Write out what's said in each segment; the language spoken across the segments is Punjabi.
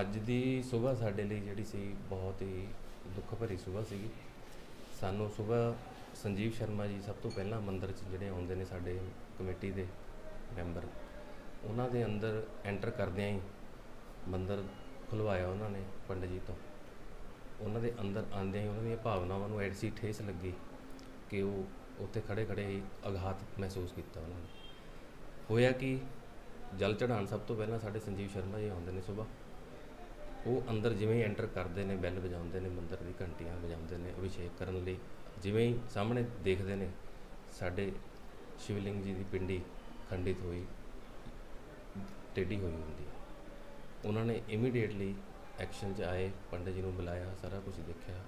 ਅੱਜ ਦੀ ਸਵੇਰ ਸਾਡੇ ਲਈ ਜਿਹੜੀ ਸੀ ਬਹੁਤ ਹੀ ਦੁੱਖ ਭਰੀ ਸਵੇਰ ਸੀਗੀ। ਸਾਨੂੰ ਸਵੇਰ ਸੰਜੀਵ ਸ਼ਰਮਾ ਜੀ ਸਭ ਤੋਂ ਪਹਿਲਾਂ ਮੰਦਰ 'ਚ ਜਿਹੜੇ ਆਉਂਦੇ ਨੇ ਸਾਡੇ ਕਮੇਟੀ ਦੇ ਮੈਂਬਰ, ਉਹਨਾਂ ਦੇ ਅੰਦਰ ਐਂਟਰ ਕਰਦਿਆਂ ਹੀ ਮੰਦਰ ਖੁਲਵਾਇਆ ਉਹਨਾਂ ਨੇ ਪੰਡਿਤ ਜੀ ਤੋਂ। ਉਹਨਾਂ ਦੇ ਅੰਦਰ ਆਉਂਦਿਆਂ ਹੀ ਉਹਨਾਂ ਦੀਆਂ ਭਾਵਨਾਵਾਂ ਨੂੰ ਐਸੀ ਠੇਸ ਲੱਗੀ ਕਿ ਉਹ ਉੱਥੇ ਖੜੇ ਖੜੇ ਹੀ ਅਗਾਹਤ ਮਹਿਸੂਸ ਕੀਤਾ ਉਹਨਾਂ ਨੇ। ਹੋਇਆ ਕਿ? ਜਲ ਚੜਾਉਣ ਸਭ ਤੋਂ ਪਹਿਲਾਂ ਸਾਡੇ ਸੰਜੀਵ ਸ਼ਰਮਾ ਜੀ ਆਉਂਦੇ ਨੇ ਸਵੇਰ ਉਹ ਅੰਦਰ ਜਿਵੇਂ ਹੀ ਐਂਟਰ ਕਰਦੇ ਨੇ ਬੈਲ ਵਜਾਉਂਦੇ ਨੇ, ਮੰਦਰ ਦੀ ਘੰਟੀਆਂ ਵਜਾਉਂਦੇ ਨੇ, ਅਭਿਸ਼ੇਕ ਕਰਨ ਲਈ, ਜਿਵੇਂ ਹੀ ਸਾਹਮਣੇ ਦੇਖਦੇ ਨੇ, ਸਾਡੇ ਸ਼ਿਵਲਿੰਗ ਜੀ ਦੀ ਪਿੰਡੀ ਖੰਡਿਤ ਹੋਈ, ਟੇਢੀ ਹੋਈ ਹੁੰਦੀ ਹੈ। ਉਹਨਾਂ ਨੇ ਇਮੀਡੀਏਟਲੀ ਐਕਸ਼ਨ 'ਚ ਆਏ, ਪੰਡਿਤ ਜੀ ਨੂੰ ਬੁਲਾਇਆ, ਸਾਰਾ ਕੁਝ ਦੇਖਿਆ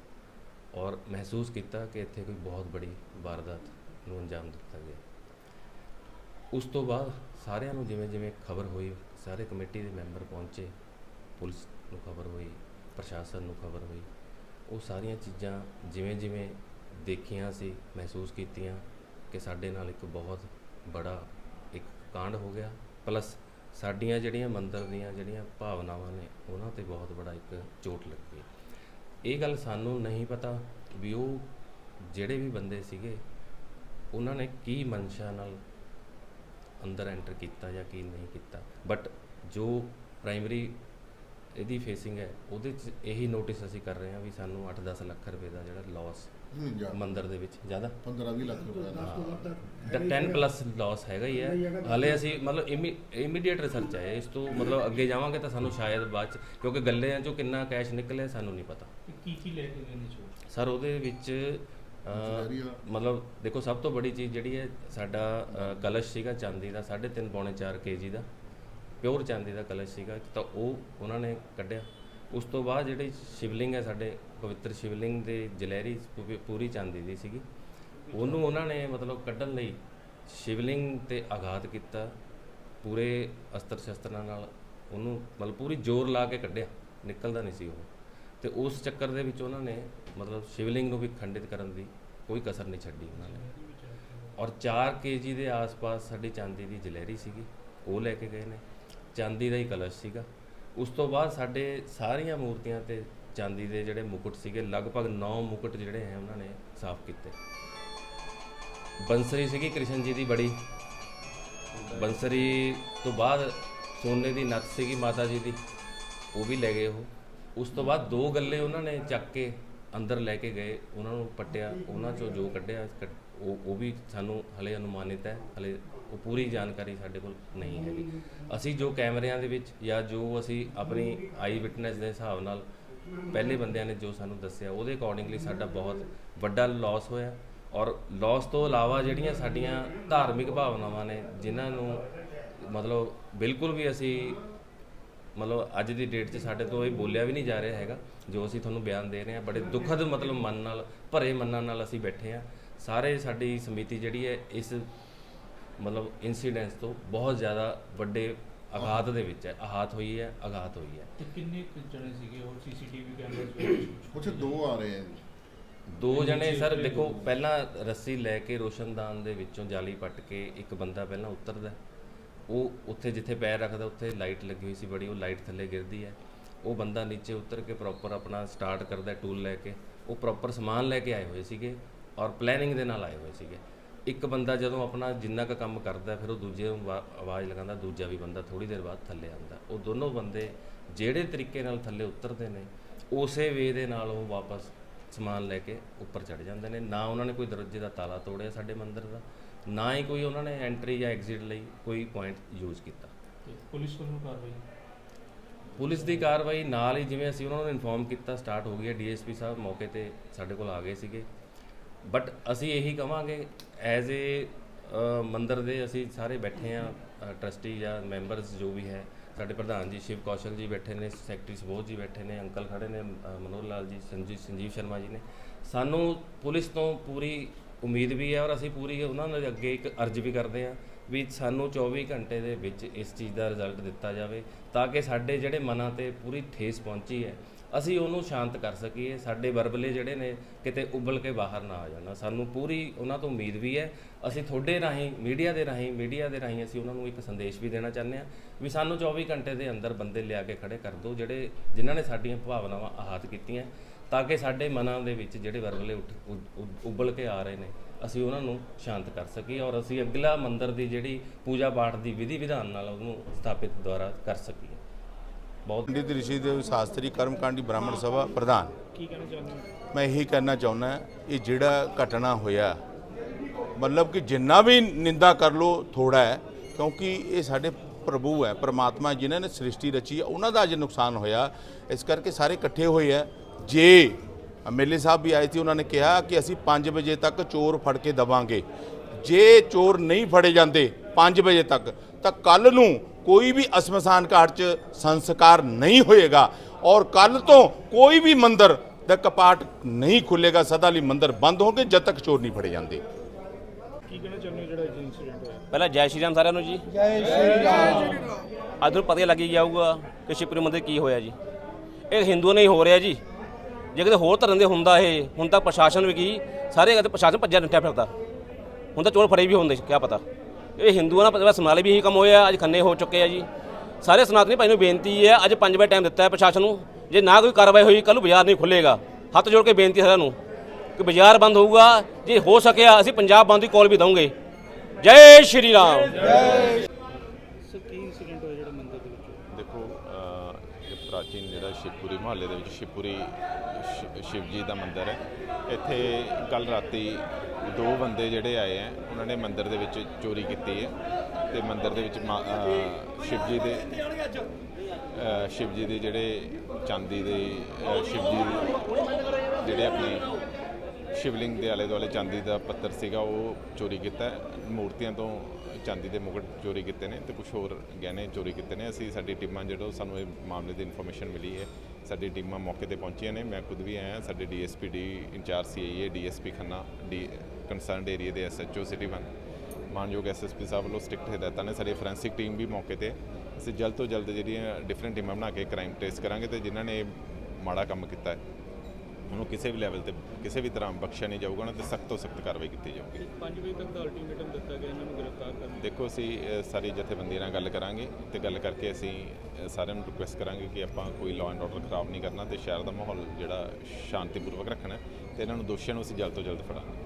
ਔਰ ਮਹਿਸੂਸ ਕੀਤਾ ਕਿ ਇੱਥੇ ਕੋਈ ਬਹੁਤ ਬੜੀ ਵਾਰਦਾਤ ਨੂੰ ਅੰਜਾਮ ਦਿੱਤਾ ਗਿਆ। ਉਸ ਤੋਂ ਬਾਅਦ ਸਾਰਿਆਂ ਨੂੰ ਜਿਵੇਂ ਜਿਵੇਂ ਖਬਰ ਹੋਈ, ਸਾਰੇ ਕਮੇਟੀ ਦੇ ਮੈਂਬਰ ਪਹੁੰਚੇ ਪੁਲਿਸ ਨੂੰ ਖਬਰ ਹੋਈ, ਪ੍ਰਸ਼ਾਸਨ ਨੂੰ ਖਬਰ ਹੋਈ। ਉਹ ਸਾਰੀਆਂ ਚੀਜ਼ਾਂ ਜਿਵੇਂ ਜਿਵੇਂ ਦੇਖੀਆਂ ਸੀ, ਮਹਿਸੂਸ ਕੀਤੀਆਂ ਕਿ ਸਾਡੇ ਨਾਲ ਇੱਕ ਬਹੁਤ ਬੜਾ ਇੱਕ ਕਾਂਡ ਹੋ ਗਿਆ। ਪਲੱਸ ਸਾਡੀਆਂ ਜਿਹੜੀਆਂ ਮੰਦਰ ਦੀਆਂ ਜਿਹੜੀਆਂ ਭਾਵਨਾਵਾਂ ਨੇ, ਉਹਨਾਂ ਤੇ ਬਹੁਤ ਬੜਾ ਇੱਕ ਚੋਟ ਲੱਗੀ। ਇਹ ਗੱਲ ਸਾਨੂੰ ਨਹੀਂ ਪਤਾ ਵੀ ਉਹ ਜਿਹੜੇ ਵੀ ਬੰਦੇ ਸੀਗੇ, ਉਹਨਾਂ ਨੇ ਕੀ ਮਨਸ਼ਾ ਨਾਲ ਅੰਦਰ ਐਂਟਰ ਕੀਤਾ ਜਾਂ ਕੀ ਨਹੀਂ ਕੀਤਾ। ਬਟ ਜੋ ਪ੍ਰਾਇਮਰੀ ਇਹਦੀ ਫੇਸਿੰਗ ਹੈ ਉਹਦੇ 'ਚ ਇਹੀ ਨੋਟਿਸ ਅਸੀਂ ਕਰ ਰਹੇ ਹਾਂ ਵੀ ਸਾਨੂੰ 8-10 ਲੱਖ ਰੁਪਏ ਦਾ ਜਿਹੜਾ ਲਾਸ ਮੰਦਰ ਦੇ ਵਿੱਚ ਜ਼ਿਆਦਾ। 15-20 ਲੱਖ ਰੁਪਏ ਦਾ। ਦਾ 10 ਪਲੱਸ ਲਾਸ ਹੈਗਾ ਹੀ ਹੈ। ਹਲੇ ਅਸੀਂ ਮਤਲਬ ਇਮੀਡੀਏਟ ਰਿਸਰਚ ਹੈ। ਇਸ ਤੋਂ ਮਤਲਬ ਅੱਗੇ ਜਾਵਾਂਗੇ ਤਾਂ ਸਾਨੂੰ ਸ਼ਾਇਦ ਬਾਅਦ ਚ ਕਿਉਂਕਿ ਗੱਲਿਆਂ ਚੋਂ ਕਿੰਨਾ ਕੈਸ਼ ਨਿਕਲਿਆ ਸਾਨੂੰ ਨਹੀਂ ਪਤਾ। ਕੀ ਕੀ ਲੈ ਕੇ ਗਏ ਨੇ ਸਰ ਉਹਦੇ ਵਿੱਚ। ਮਤਲਬ ਦੇਖੋ ਸਭ ਤੋਂ ਬੜੀ ਚੀਜ਼ ਜਿਹੜੀ ਹੈ ਸਾਡਾ ਕਲਸ਼ ਸੀਗਾ ਚਾਂਦੀ ਦਾ 3.5 ਪੌਣੇ 4 ਕੇਜੀ ਦਾ। ਪਿਓਰ ਚਾਂਦੀ ਦਾ ਕਲਸ਼ ਸੀਗਾ, ਤਾਂ ਉਹ ਉਹਨਾਂ ਨੇ ਕੱਢਿਆ। ਉਸ ਤੋਂ ਬਾਅਦ ਜਿਹੜੀ ਸ਼ਿਵਲਿੰਗ ਹੈ ਸਾਡੇ ਪਵਿੱਤਰ ਸ਼ਿਵਲਿੰਗ ਦੇ ਜਲੈਰੀ ਪੂਰੀ ਚਾਂਦੀ ਦੀ ਸੀਗੀ, ਉਹਨੂੰ ਉਹਨਾਂ ਨੇ ਮਤਲਬ ਕੱਢਣ ਲਈ ਸ਼ਿਵਲਿੰਗ ਤੇ ਆਘਾਤ ਕੀਤਾ, ਪੂਰੇ ਅਸਤਰ ਸ਼ਸਤਰਾਂ ਨਾਲ ਉਹਨੂੰ ਮਤਲਬ ਪੂਰੀ ਜ਼ੋਰ ਲਾ ਕੇ ਕੱਢਿਆ, ਨਿਕਲਦਾ ਨਹੀਂ ਸੀ ਉਹ। ਤੇ ਉਸ ਚੱਕਰ ਦੇ ਵਿੱਚ ਉਹਨਾਂ ਨੇ ਮਤਲਬ ਸ਼ਿਵਲਿੰਗ ਨੂੰ ਵੀ ਖੰਡਿਤ ਕਰਨ ਦੀ ਕੋਈ ਕਸਰ ਨਹੀਂ ਛੱਡੀ ਉਹਨਾਂ ਨੇ। ਔਰ 4 ਕੇਜੀ ਦੇ ਆਸ-ਪਾਸ ਸਾਡੀ ਚਾਂਦੀ ਦੀ ਜਲੈਰੀ ਸੀਗੀ, ਉਹ ਲੈ ਕੇ ਗਏ ਨੇ। ਚਾਂਦੀ ਦਾ ਹੀ ਕਲਸ਼ ਸੀਗਾ। ਉਸ ਤੋਂ ਬਾਅਦ ਸਾਡੇ ਸਾਰੀਆਂ ਮੂਰਤੀਆਂ ਤੇ ਚਾਂਦੀ ਦੇ ਜਿਹੜੇ ਮੁਕਟ ਸੀਗੇ, ਲਗਭਗ 9 ਮੁਕਟ ਜਿਹੜੇ ਹੈ ਉਹਨਾਂ ਨੇ ਸਾਫ਼ ਕੀਤੇ। ਬੰਸਰੀ ਸੀਗੀ ਕ੍ਰਿਸ਼ਨ ਜੀ ਦੀ ਬੜੀ। ਬੰਸਰੀ ਤੋਂ ਬਾਅਦ ਸੋਨੇ ਦੀ ਨੱਥ ਸੀਗੀ ਮਾਤਾ ਜੀ ਦੀ, ਉਹ ਵੀ ਲੈ ਗਏ ਉਹ। ਉਸ ਤੋਂ ਬਾਅਦ ਦੋ ਗੱਲੇ ਉਹਨਾਂ ਨੇ ਚੱਕ ਕੇ ਅੰਦਰ ਲੈ ਕੇ ਗਏ, ਉਹਨਾਂ ਨੂੰ ਪੱਟਿਆ, ਉਹਨਾਂ ਚੋਂ ਜੋ ਕੱਢਿਆ ਕੱਢ- ਉਹ ਉਹ ਵੀ ਸਾਨੂੰ ਹਲੇ ਅਨੁਮਾਨਿਤ ਹੈ, ਹਲੇ ਉਹ ਪੂਰੀ ਜਾਣਕਾਰੀ ਸਾਡੇ ਕੋਲ ਨਹੀਂ ਹੈਗੀ। ਅਸੀਂ ਜੋ ਕੈਮਰਿਆਂ ਦੇ ਵਿੱਚ ਜਾਂ ਜੋ ਅਸੀਂ ਆਪਣੀ ਆਈ ਵਿਟਨੈਸ ਦੇ ਹਿਸਾਬ ਨਾਲ ਪਹਿਲੇ ਬੰਦਿਆਂ ਨੇ ਜੋ ਸਾਨੂੰ ਦੱਸਿਆ, ਉਹਦੇ ਅਕੋਰਡਿੰਗਲੀ ਸਾਡਾ ਬਹੁਤ ਵੱਡਾ ਲਾਸ ਹੋਇਆ। ਔਰ ਲਾਸ ਤੋਂ ਇਲਾਵਾ ਜਿਹੜੀਆਂ ਸਾਡੀਆਂ ਧਾਰਮਿਕ ਭਾਵਨਾਵਾਂ ਨੇ, ਜਿਨ੍ਹਾਂ ਨੂੰ ਮਤਲਬ ਬਿਲਕੁਲ ਵੀ ਅਸੀਂ ਮਤਲਬ ਅੱਜ ਦੀ ਡੇਟ 'ਚ ਸਾਡੇ ਤੋਂ ਇਹ ਬੋਲਿਆ ਵੀ ਨਹੀਂ ਜਾ ਰਿਹਾ ਹੈਗਾ, ਜੋ ਅਸੀਂ ਤੁਹਾਨੂੰ ਬਿਆਨ ਦੇ ਰਹੇ ਹਾਂ, ਬੜੇ ਦੁਖਦ ਮਤਲਬ ਮਨ ਨਾਲ, ਭਰੇ ਮਨਾਂ ਨਾਲ ਅਸੀਂ ਬੈਠੇ ਹਾਂ। ਸਾਰੇ ਸਾਡੀ ਸਮਿਤੀ ਜਿਹੜੀ ਹੈ ਇਸ ਮਤਲਬ ਇਨਸੀਡੈਂਸ ਤੋਂ ਬਹੁਤ ਜ਼ਿਆਦਾ ਵੱਡੇ ਆਘਾਤ ਦੇ ਵਿੱਚ ਹੈ। ਆਹਤ ਹੋਈ ਹੈ ਆਘਾਤ ਹੋਈ ਹੈ। ਤੇ ਕਿੰਨੇ ਜਣੇ ਸੀਗੇ ਹੋਰ ਸੀਸੀਟੀਵੀ ਕੈਮਰੇ ਕੁਛ ਦੋ ਆ ਰਹੇ ਆ ਦੋ ਜਣੇ ਸਰ ਦੇਖੋ ਪਹਿਲਾਂ ਰੱਸੀ ਲੈ ਕੇ ਰੋਸ਼ਨਦਾਨ ਦੇ ਵਿੱਚੋਂ ਜਾਲੀ ਪੱਟ ਕੇ ਇੱਕ ਬੰਦਾ ਪਹਿਲਾਂ ਉਤਰਦਾ। ਉਹ ਉੱਥੇ ਜਿੱਥੇ ਪੈਰ ਰੱਖਦਾ ਉੱਥੇ ਲਾਈਟ ਲੱਗੀ ਹੋਈ ਸੀ ਬੜੀ ਉਹ ਲਾਈਟ ਥੱਲੇ ਗਿਰਦੀ ਹੈ। ਉਹ ਬੰਦਾ ਨੀਚੇ ਉਤਰ ਕੇ ਪ੍ਰੋਪਰ ਆਪਣਾ ਸਟਾਰਟ ਕਰਦਾ ਟੂਲ ਲੈ ਕੇ। ਉਹ ਪ੍ਰੋਪਰ ਸਮਾਨ ਲੈ ਕੇ ਆਏ ਹੋਏ ਸੀਗੇ। ਔਰ ਪਲੈਨਿੰਗ ਦੇ ਨਾਲ ਆਏ ਹੋਏ ਸੀਗੇ। ਇੱਕ ਬੰਦਾ ਜਦੋਂ ਆਪਣਾ ਜਿੰਨਾ ਕੁ ਕੰਮ ਕਰਦਾ ਫਿਰ ਉਹ ਦੂਜੇ ਨੂੰ ਵਾ- ਆਵਾਜ਼ ਲਗਾਉਂਦਾ ਦੂਜਾ ਵੀ ਬੰਦਾ ਥੋੜੀ ਦੇਰ ਬਾਅਦ ਥੱਲੇ ਆਉਂਦਾ। ਉਹ ਦੋਨੋਂ ਬੰਦੇ ਜਿਹੜੇ ਤਰੀਕੇ ਨਾਲ ਥੱਲੇ ਉਤਰਦੇ ਨੇ ਉਸੇ ਵੇ ਦੇ ਨਾਲ ਉਹ ਵਾਪਸ ਸਮਾਨ ਲੈ ਕੇ ਉੱਪਰ ਚੜ ਜਾਂਦੇ ਨੇ। ਨਾ ਉਹਨਾਂ ਨੇ ਕੋਈ ਦਰਵਾਜ਼ੇ ਦਾ ਤਾਲਾ ਤੋੜਿਆ ਸਾਡੇ ਮੰਦਿਰ ਦਾ ਨਾ ਹੀ ਕੋਈ ਉਹਨਾਂ ਨੇ ਐਂਟਰੀ ਜਾਂ ਐਗਜ਼ਿਟ ਲਈ ਕੋਈ ਪੁਆਇੰਟ ਯੂਜ਼ ਕੀਤਾ। ਤੇ ਪੁਲਿਸ ਵੱਲੋਂ ਕਾਰਵਾਈ? ਪੁਲਿਸ ਦੀ ਕਾਰਵਾਈ ਨਾਲ ਹੀ ਜਿਵੇਂ ਅਸੀਂ ਉਹਨਾਂ ਨੂੰ ਇਨਫੋਰਮ ਕੀਤਾ ਸਟਾਰਟ ਹੋ ਗਈ ਹੈ। ਡੀਐਸਪੀ ਸਾਹਿਬ ਮੌਕੇ ਤੇ ਸਾਡੇ ਕੋਲ ਆ ਗਏ ਸੀਗੇ। ਬਟ ਅਸੀਂ ਇਹੀ ਕਵਾਂਗੇ ਐਜ਼ ਏ ਮੰਦਰ ਦੇ ਅਸੀਂ ਸਾਰੇ ਬੈਠੇ ਆ ਟਰਸਟੀ ਜਾਂ ਮੈਂਬਰਸ ਜੋ ਵੀ ਹੈ, ਸਾਡੇ ਪ੍ਰਧਾਨ ਜੀ ਸ਼ਿਵ ਕੌਸ਼ਲ ਜੀ ਬੈਠੇ ਨੇ ਸੈਕਟਰੀ ਸਬੋਧ ਜੀ ਬੈਠੇ ਨੇ, ਅੰਕਲ ਖੜੇ ਨੇ ਮਨੋਹਰ ਲਾਲ ਜੀ, ਸੰਜੀਵ ਸੰਜੀਵ ਸ਼ਰਮਾ ਜੀ ਨੇ, ਸਾਨੂੰ ਪੁਲਿਸ ਤੋਂ ਪੂਰੀ ਉਮੀਦ ਵੀ ਹੈ ਔਰ ਅਸੀਂ ਪੂਰੀ ਉਹਨਾਂ ਦੇ ਅੱਗੇ ਇੱਕ ਅਰਜ਼ ਵੀ ਕਰਦੇ ਹਾਂ ਵੀ ਸਾਨੂੰ 24 ਘੰਟੇ ਦੇ ਵਿੱਚ ਇਸ ਚੀਜ਼ ਦਾ ਰਿਜ਼ਲਟ ਦਿੱਤਾ ਜਾਵੇ, ਤਾਂ ਕਿ ਸਾਡੇ ਜਿਹੜੇ ਮਨਾਂ ਤੇ ਪੂਰੀ ਠੇਸ ਪਹੁੰਚੀ ਹੈ ਅਸੀਂ ਉਹਨੂੰ ਸ਼ਾਂਤ ਕਰ ਸਕੀਏ, ਸਾਡੇ ਵਰਬਲੇ ਜਿਹੜੇ ਨੇ ਕਿਤੇ ਉਬਲ ਕੇ ਬਾਹਰ ਨਾ ਆ ਜਾਣਾ। ਸਾਨੂੰ ਪੂਰੀ ਉਹਨਾਂ ਤੋਂ ਉਮੀਦ ਵੀ ਹੈ। ਅਸੀਂ ਤੁਹਾਡੇ ਰਾਹੀਂ, ਮੀਡੀਆ ਦੇ ਰਾਹੀਂ, ਮੀਡੀਆ ਦੇ ਰਾਹੀਂ ਅਸੀਂ ਉਹਨਾਂ ਨੂੰ ਇੱਕ ਸੰਦੇਸ਼ ਵੀ ਦੇਣਾ ਚਾਹੁੰਦੇ ਹਾਂ ਵੀ ਸਾਨੂੰ 24 ਘੰਟੇ ਦੇ ਅੰਦਰ ਬੰਦੇ ਲਿਆ ਕੇ ਖੜੇ ਕਰ ਦਿਓ, ਜਿਹੜੇ ਜਿਨ੍ਹਾਂ ਨੇ ਸਾਡੀਆਂ ਭਾਵਨਾਵਾਂ ਆਹਤ ਕੀਤੀਆਂ, ਤਾਂ ਕਿ ਸਾਡੇ ਮਨਾਂ ਦੇ ਵਿੱਚ ਜਿਹੜੇ ਵਰਬਲੇ ਉੱਠ, ਉ- ਉਬਲ ਕੇ ਆ ਰਹੇ ਨੇ, ਅਸੀਂ ਉਹਨਾਂ ਨੂੰ ਸ਼ਾਂਤ ਕਰ ਸਕੀਏ ਔਰ ਅਸੀਂ ਅਗਲਾ ਮੰਦਰ ਦੀ ਜਿਹੜੀ ਪੂਜਾ ਪਾਠ ਦੀ ਵਿਧੀ ਵਿਧਾਨ ਨਾਲ ਉਹਨੂੰ ਸਥਾਪਿਤ ਦੁਆਰਾ ਕਰ ਸਕੀਏ। ਬਹੁਤ ਪੰਡਿਤ ਰਿਸ਼ੀ ਦੇਵ ਸ਼ਾਸਤਰੀ ਕਰਮਕਾਂਡੀ ਬ੍ਰਾਹਮਣ ਸਭਾ ਪ੍ਰਧਾਨ। ਕੀ ਕਹਿਣਾ ਚਾਹੁੰਦੇ ਹੋ? ਮੈਂ ਇਹੀ ਕਹਿਣਾ ਚਾਹੁੰਦਾ ਇਹ ਜਿਹੜਾ ਘਟਨਾ ਹੋਇਆ ਮਤਲਬ ਕਿ ਜਿੰਨਾ ਵੀ ਨਿੰਦਾ ਕਰ ਲੋ ਥੋੜਾ ਹੈ ਕਿਉਂਕਿ ਇਹ ਸਾਡੇ ਪ੍ਰਭੂ ਹੈ ਪ੍ਰਮਾਤਮਾ ਜਿਨ੍ਹਾਂ ਨੇ ਸ੍ਰਿਸ਼ਟੀ ਰਚੀ ਹੈ ਉਹਨਾਂ ਦਾ ਅੱਜ ਨੁਕਸਾਨ ਹੋਇਆ। ਇਸ ਕਰਕੇ ਸਾਰੇ ਇਕੱਠੇ ਹੋਏ ਹੈ। ਜੇ ਐਮਐਲਏ ਸਾਹਿਬ ਵੀ ਆਏ ਸੀ ਉਹਨਾਂ ਨੇ ਕਿਹਾ ਕਿ ਅਸੀਂ 5 ਵਜੇ ਤੱਕ ਚੋਰ ਫੜ ਕੇ ਦਵਾਂਗੇ। ਜੇ ਚੋਰ ਨਹੀਂ ਫੜੇ ਜਾਂਦੇ 5 ਵਜੇ ਤੱਕ ਤਾਂ ਕੱਲ ਨੂੰ ਕੋਈ ਵੀ ਅਸਮਸਾਨ ਘਾਟ 'ਚ ਸੰਸਕਾਰ ਨਹੀਂ ਹੋਏਗਾ। ਔਰ ਕੱਲ ਤੋਂ ਕੋਈ ਵੀ ਮੰਦਰ ਦਾ ਕਪਾਟ ਨਹੀਂ ਖੁੱਲੇਗਾ ਸਦਾ ਲਈ ਮੰਦਰ ਬੰਦ ਹੋਣਗੇ ਜਦ ਤੱਕ ਚੋਰ ਨਹੀਂ ਫੜੇ ਜਾਂਦੇ। ਕੀ ਕਹਿਣਾ ਚਾਹੁੰਦੇ ਹੋ ਜਿਹੜਾ ਇਨਸੀਡੈਂਟ ਹੋਇਆ? ਪਹਿਲਾਂ ਜੈ ਸ਼੍ਰੀ ਰਾਮ ਸਾਰਿਆਂ ਨੂੰ ਜੀ। ਜੈ ਸ਼੍ਰੀ ਰਾਮ। ਅੱਜ ਨੂੰ ਪਤਾ ਹੀ ਲੱਗ ਜਾਊਗਾ ਕਿ ਸ਼ਿਵਪੁਰੀ ਮੰਦਿਰ ਕੀ ਹੋਇਆ ਜੀ। ਇਹ ਹਿੰਦੂਆਂ ਨੇ ਹੀ ਰਿਹਾ ਜੀ। ਜੇ ਕਿਤੇ ਹੋਰ ਧਰਮ ਦੇ ਹੁੰਦਾ ਇਹ ਹੁਣ ਤਾਂ ਪ੍ਰਸ਼ਾਸਨ ਵੀ ਕੀ ਸਾਰੇ ਪ੍ਰਸ਼ਾਸਨ ਭੱਜਿਆ ਨੱਠਿਆ ਫਿਰਦਾ। ਹੁਣ ਤਾਂ ਚੋਰ ਫੜੇ ਵੀ ਹੁੰਦੇ ਕੀ ਪਤਾ। ਇਹ ਹਿੰਦੂਆਂ ਨਾਲ ਸਮਨਾਲੇ ਵੀ ਇਹੀ ਕੰਮ ਹੋਇਆ ਅੱਜ ਖੰਨੇ ਹੋ ਚੁੱਕੇ ਆ ਜੀ। ਸਾਰੇ ਸਨਾਤਨੀ ਭਾਈ ਨੂੰ ਬੇਨਤੀ ਹੈ ਅੱਜ 5 ਵਜੇ ਟਾਈਮ ਦਿੱਤਾ ਹੈ ਪ੍ਰਸ਼ਾਸਨ ਨੂੰ। ਜੇ ਨਾ ਕੋਈ ਕਾਰਵਾਈ ਹੋਈ ਕੱਲ ਨੂੰ ਬਾਜ਼ਾਰ ਨਹੀਂ ਖੁੱਲੇਗਾ ਹੱਥ ਜੋੜ ਕੇ ਬੇਨਤੀ ਸਾਰਿਆਂ ਨੂੰ ਕਿ ਬਾਜ਼ਾਰ ਬੰਦ ਹੋਊਗਾ। ਜੇ ਹੋ ਸਕਿਆ, ਅਸੀਂ ਪੰਜਾਬ ਬੰਦ ਦੀ ਕਾਲ ਵੀ ਦਵਾਂਗੇ ਜੈ ਸ਼੍ਰੀ ਰਾਮ। ਸਰ ਕੀ ਇਨਸੀਡੈਂਟ ਹੋਇਆ ਜਿਹੜਾ ਮੰਦਿਰ ਦੇ ਵਿੱਚ ਦੇਖੋ ਅਹ, ਇਹ ਪ੍ਰਾਚੀਨ ਜਿਹੜਾ ਸ਼ਿਵਪੁਰੀ ਮੁਹੱਲੇ ਦੇ ਵਿੱਚ ਸ਼ਿਵਪੁਰੀ ਸ਼ਿ- ਸ਼ਿਵ ਜੀ ਦਾ ਮੰਦਿਰ ਹੈ। ਇੱਥੇ ਕੱਲ ਰਾਤੀ ਦੋ ਬੰਦੇ ਜਿਹੜੇ ਆਏ ਹੈ ਉਹਨਾਂ ਨੇ ਮੰਦਿਰ ਦੇ ਵਿੱਚ ਚੋਰੀ ਕੀਤੀ ਹੈ ਤੇ ਮੰਦਿਰ ਦੇ ਵਿੱਚ ਮਾ- ਅਹ, ਸ਼ਿਵ ਜੀ ਦੇ ਅਹ, ਸ਼ਿਵ ਜੀ ਦੇ ਜਿਹੜੇ ਚਾਂਦੀ ਦੇ ਅਹ, ਸ਼ਿਵ ਜੀ ਜਿਹੜੇ ਆਪਣੇ ਸ਼ਿਵਲਿੰਗ ਦੇ ਆਲੇ ਦੁਆਲੇ ਚਾਂਦੀ ਦਾ ਪੱਤਰ ਸੀਗਾ ਉਹ ਚੋਰੀ ਕੀਤਾ ਮੂਰਤੀਆਂ ਤੋਂ ਚਾਂਦੀ ਦੇ ਮੁਕਟ ਚੋਰੀ ਕੀਤੇ ਨੇ ਤੇ ਕੁਝ ਹੋਰ ਗਹਿਣੇ ਚੋਰੀ ਕੀਤੇ ਨੇ। ਅਸੀਂ ਸਾਡੀ ਟੀਮਾਂ ਜਿਹੜੋ ਸਾਨੂੰ ਇਹ ਮਾਮਲੇ ਦੀ ਇਨਫੋਰਮੇਸ਼ਨ ਮਿਲੀ ਹੈ। ਸਾਡੀ ਟੀਮਾਂ ਮੌਕੇ ਤੇ ਪਹੁੰਚੀਆਂ ਨੇ। ਮੈਂ ਖੁਦ ਵੀ ਆਇਆ ਸਾਡੇ DSP, the incharge, CIA, DSP Khanna, the concerned area ਦੇ ਐਸਐਚਓ ਸਿਟੀ 1 ਮਾਨਯੋਗ ਐਸਐਸਪੀ ਸਾਹਿਬ ਵੱਲੋਂ ਸਟ੍ਰਿਕਟ ਹਦਾਇਤਾਂ ਨੇ। ਸਾਡੀ ਫੋਰੈਂਸਿਕ ਟੀਮ ਵੀ ਮੌਕੇ ਤੇ ਅਸੀਂ ਜਲਦ ਤੋਂ ਜਲਦ ਜਿਹੜੀਆਂ ਡਿਫਰੈਂਟ ਟੀਮਾਂ ਬਣਾ ਕੇ ਕ੍ਰਾਈਮ ਟ੍ਰੇਸ ਕਰਾਂਗੇ ਤੇ ਜਿਨ੍ਹਾਂ ਨੇ ਮਾੜਾ ਕੰਮ ਕੀਤਾ ਹੈ। ਉਹਨੂੰ ਕਿਸੇ ਵੀ ਲੈਵਲ ਤੇ ਕਿਸੇ ਵੀ ਤਰ੍ਹਾਂ ਬਖਸ਼ਿਆ ਨਹੀਂ ਜਾਊਗਾ ਉਹਨਾਂ ਤੇ ਸਖਤ ਤੋਂ ਸਖਤ ਕਾਰਵਾਈ ਕੀਤੀ ਜਾਊਗੀ। 5 ਵਜੇ ਤੱਕ ਦਾ ਅਲਟੀਮੇਟਮ ਦਿੱਤਾ ਗਿਆ ਇਹਨਾਂ ਨੂੰ ਗ੍ਰਿਫਤਾਰ ਕਰਨ ਦੇਖੋ ਅਸੀਂ ਸਾਰੀ ਜਥੇਬੰਦੀਆਂ ਨਾਲ ਗੱਲ ਕਰਾਂਗੇ ਤੇ ਗੱਲ ਕਰਕੇ ਅਸੀਂ ਸਾਰਿਆਂ ਨੂੰ ਰਿਕੁਐਸਟ ਕਰਾਂਗੇ ਕਿ ਆਪਾਂ ਕੋਈ ਲਾਅ ਐਂਡ ਆਰਡਰ ਖਰਾਬ ਨਹੀਂ ਕਰਨਾ ਤੇ ਸ਼ਹਿਰ ਦਾ ਮਾਹੌਲ ਜਿਹੜਾ ਸ਼ਾਂਤੀਪੂਰਵਕ ਰੱਖਣਾ ਤੇ ਇਹਨਾਂ ਨੂੰ ਦੋਸ਼ੀਆਂ ਨੂੰ ਅਸੀਂ ਜਲਦ ਤੋਂ ਜਲਦ ਫੜਾਂਗੇ।